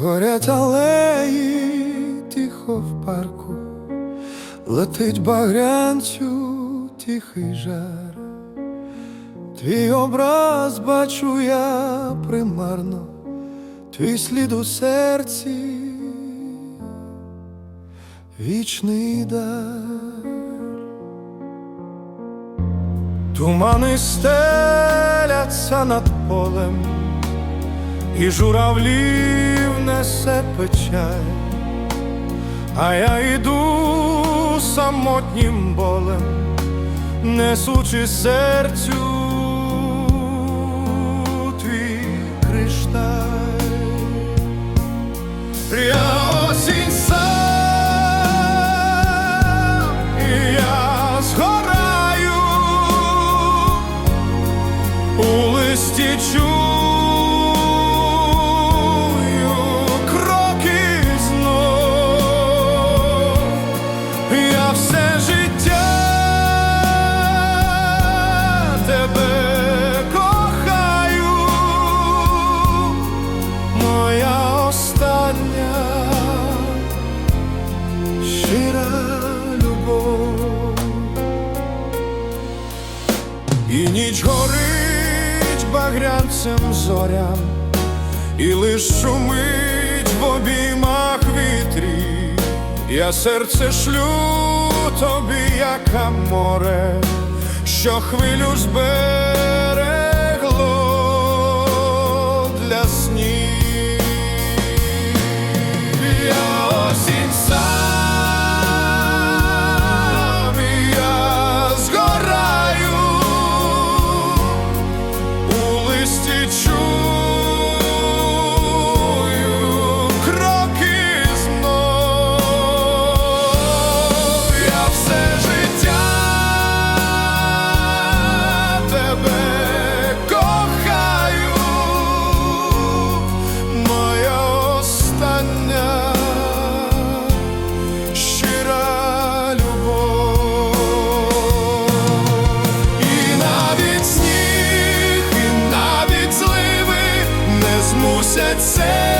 Горять алеї тихо в парку, летить багрянцю тихий жар. Твій образ бачу я примарно, твій слід у серці, вічний дар. Тумани стеляться над полем, і журавлів несе печаль, а я йду самотнім болем, несучи серцю твій. Я осінь сам, і я згораю у листі чую І ніч горить багрянцем зорям, і лиш шумить в обіймах вітрі, я серце шлю тобі, яка море, що хвилю зберегло It's says